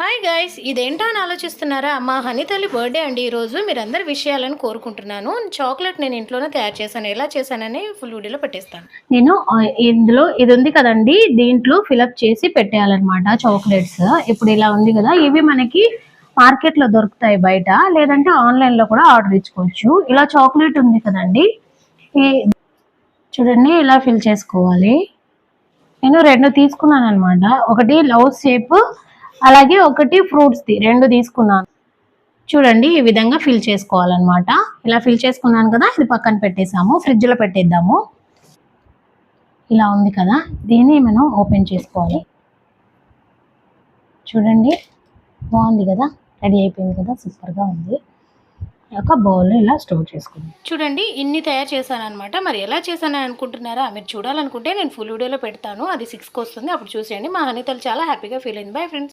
Hi guys ఇదేంటా అని ఆలోచిస్తున్నారా? మా హనీతల్లి బర్త్డే అండి ఈరోజు. మీరందరు విషయాలను కోరుకుంటున్నాను. చాక్లెట్ నేను ఇంట్లోనే తయారు చేశాను. ఎలా చేశానని ఫుల్ వీడియోలో పెట్టేస్తాను. నేను ఇందులో ఇది ఉంది కదండి దీంట్లో ఫిలప్ చేసి పెట్టేయాలన్నమాట చాక్లెట్స్ ఇప్పుడు ఇలా ఉంది కదా ఇవి మనకి మార్కెట్లో దొరుకుతాయి బయట. లేదంటే ఆన్లైన్లో కూడా ఆర్డర్ ఇచ్చుకోవచ్చు. ఇలా చాక్లెట్ ఉంది కదండి చూడండి ఇలా ఫిల్ చేసుకోవాలి. నేను రెండు తీసుకున్నాను అనమాట ఒకటి లవ్ షేప్ అలాగే ఒకటి ఫ్రూట్స్ ది రెండు తీసుకున్నాను. చూడండి ఈ విధంగా ఫిల్ చేసుకోవాలన్నమాట. ఇలా ఫిల్ చేసుకున్నాను కదా ఇది పక్కన పెట్టేసాము ఫ్రిడ్జ్లో పెట్టేద్దాము. ఇలా ఉంది కదా దీన్ని మనం ఓపెన్ చేసుకోవాలి. చూడండి బాగుంది కదా రెడీ అయిపోయింది కదా సూపర్గా ఉంది. ఒక బౌల్ ఇలా స్టోర్ చేసుకుందాం. చూడండి ఇన్ని తయారు చేశాను అనమాట మరి ఎలా చేశాను అనుకుంటున్నారా? మీరు చూడాలనుకుంటే నేను ఫుల్ వీడియోలో పెడతాను. అది సిక్స్కి వస్తుంది. అప్పుడు చూసేయండి. మా హనీ చాలా హ్యాపీగా ఫీల్ అయింది. Bye friends